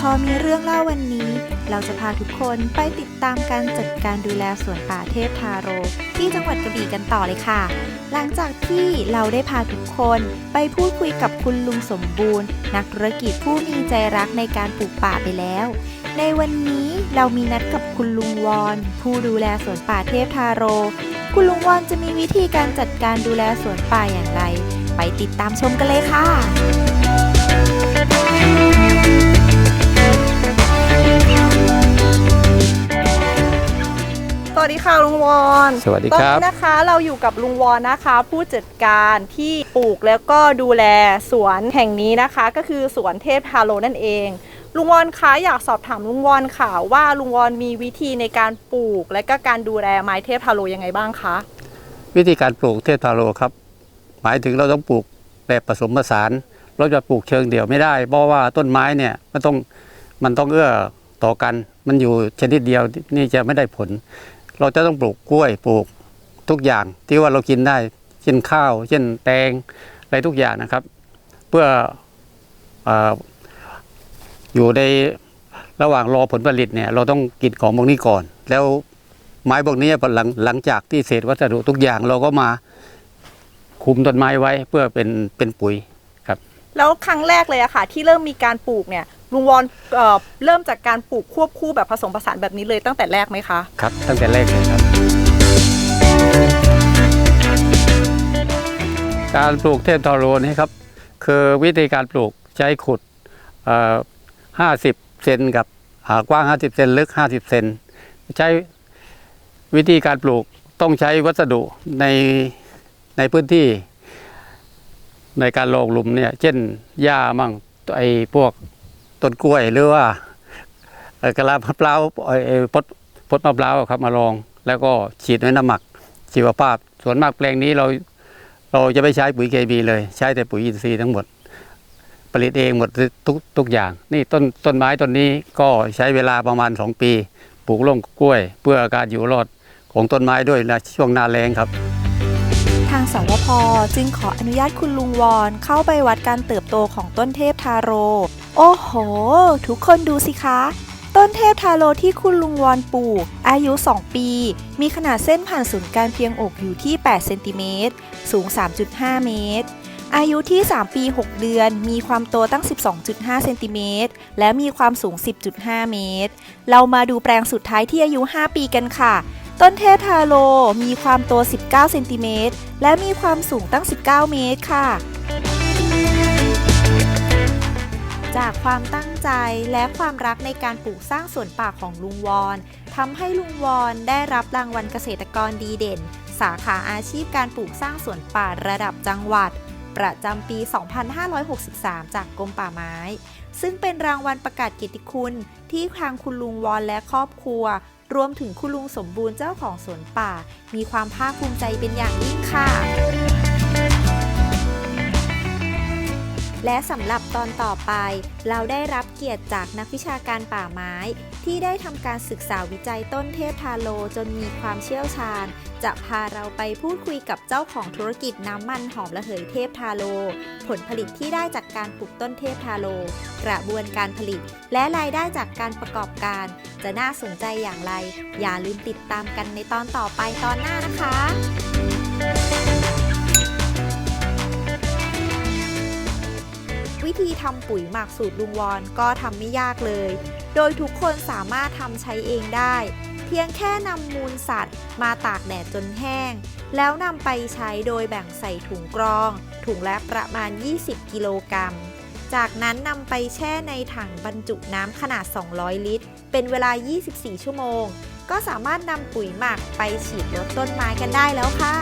พอมีเรื่องเล่าวันนี้ เราจะพาทุกคนไปติดตามการจัดการดูแลสวนป่าเทพทาโร ที่จังหวัดกระบี่กันต่อเลยค่ะ หลังจากที่เราได้พาทุกคนไปพูดคุยกับคุณลุงสมบูรณ์ นักธุรกิจผู้มีใจรักในการปลูกป่าไปแล้ว ในวันนี้เรามีนัดกับคุณลุงวอน ผู้ดูแลสวนป่าเทพทาโร คุณลุงวอนจะมีวิธีการจัดการดูแลสวนป่าอย่างไร ไปติดตามชมกันเลยค่ะ ลุงวอนสวัสดีตอนครับนี้นะคะเราอยู่กับลุงวอนนะคะ ผู้จัดการที่ปลูกแล้วก็ดูแลสวนแห่งนี้นะคะ ก็คือสวนเทพทาโรนั่นเอง ลุงวอนคะอยากสอบถามลุงวอนค่ะ ว่าลุงวอนมีวิธีในการปลูก และก็การดูแลไม้เทพทาโรยังไงบ้างคะวิธีการปลูกเทพทาโรครับ หมายถึงเราต้องปลูกแบบผสมผสาน เราจะปลูกเชิงเดี่ยวไม่ได้ เพราะว่าต้นไม้เนี่ยมันต้องมันต้องเอื้อต่อกัน มันอยู่ชนิดเดียวนี่จะไม่ได้ผล เราจะต้องปลูกกล้วยปลูกทุกอย่างที่ว่าเรากินได้ เช่นข้าว เช่นแตงอะไรทุกอย่างนะครับ เพื่อออยู่ในระหว่างรอผลผลิตเนี่ยเราต้องกินของพวกนี้ก่อน แล้วไม้พวกนี้หลังหลังจากที่เศษวัสดุทุกอย่างเราก็มาคุมต้นไม้ไว้เพื่อเป็นเป็นปุ๋ยครับ แล้วครั้งแรกเลยอะค่ะ ที่เริ่มมีการปลูกเนี่ย ลุงวอนเอ่อเริ่มจากการปลูกควบคู่แบบผสมผสานแบบนี้เลยตั้งแต่แรกไหมคะ ครับตั้งแต่แรกเลยครับ การปลูกเทพทอโรนี่ครับ คือวิธีการปลูกใช้ขุดห้าสิบเซนกับอ่ากว้าง 50 เซนลึก 50 เซนใช้วิธีการปลูกต้องใช้วัสดุในในพื้นที่ ในการลงหลุมเนี่ย เช่นหญ้ามั่งไอ้พวก ต้นกล้วยหรือว่ากระลามะพร้าวเอ่อเอ่อพดพดมะพร้าวครับมาลอง แล้วก็ฉีดด้วยน้ำหมักชีวภาพ ส่วนมากแปลงนี้เราเราจะไม่ใช้ปุ๋ยเคมีเลย ใช้แต่ปุ๋ยอินทรีย์ทั้งหมด ผลิตเองหมดทุกทุกอย่าง นี่ต้นต้นไม้ต้นนี้ก็ใช้เวลาประมาณ 2 ปี ปลูกร่มกล้วย เพื่อการอยู่รอดของต้นไม้ด้วยในช่วงหน้าแล้งครับ ทางสวพจึงขออนุญาตคุณลุงวอนเข้าไปวัดการเติบโตของต้นเทพทาโร โอ้โห ทุกคนดูสิคะ ต้นเทพทาโรที่คุณลุงวอนปลูก อายุ 2 ปี มีขนาดเส้นผ่านศูนย์กลารเพียงอกอยู่ที่ 8 เซนติเมตร สูง 3.5 เมตร อายุที่ 3 ปี 6 เดือน มีความโตตั้ง 12.5 เซนติเมตร และมีความสูง 10.5 เมตร เรามาดูแปลงสุดท้ายที่อายุ 5 ปีกันค่ะ ต้นเทพทาโรมีความโต 19 เซนติเมตร และมีความสูงตั้ง 19 เมตรค่ะ จากความตั้งใจและความรักในการปลูกสร้างสวนป่าของลุงวอนทำให้ลุงวอนได้รับรางวัลเกษตรกรดีเด่น สาขาอาชีพการปลูกสร้างสวนป่าระดับจังหวัด ประจำปี 2563 จากกรมป่าไม้ ซึ่งเป็นรางวัลประกาศเกียรติคุณ ที่ทางคุณลุงวอนและครอบครัว รวมถึงคุณลุงสมบูรณ์เจ้าของสวนป่า มีความภาคภูมิใจเป็นอย่างยิ่งค่ะ และสำหรับตอนต่อไป เราได้รับเกียรติจากนักวิชาการป่าไม้ ที่ได้ทำการศึกษาวิจัยต้นเทพทาโลจนมีความเชี่ยวชาญ จะพาเราไปพูดคุยกับเจ้าของธุรกิจน้ำมันหอมระเหยเทพทาโล ผลผลิตที่ได้จากการปลูกต้นเทพทาโล กระบวนการผลิต และรายได้จากการประกอบการ จะน่าสนใจอย่างไร อย่าลืมติดตามกันในตอนต่อไปตอนหน้านะคะ วิธีทำปุ๋ยหมักสูตรลุงวอนก็ทำไม่ยากเลย โดยทุกคนสามารถทำใช้เองได้ เพียงแค่นำมูลสัตว์ มาตากแดดจนแห้ง แล้วนำไปใช้โดยแบ่งใส่ถุงกรอง ถุงละประมาณ 20 กิโลกรัม จากนั้นนำไปแช่ในถังบรรจุน้ำขนาด 200 ลิตร เป็นเวลา 24 ชั่วโมง ก็สามารถนำปุ๋ยหมักไปฉีดลดต้นไม้กันได้แล้วค่ะ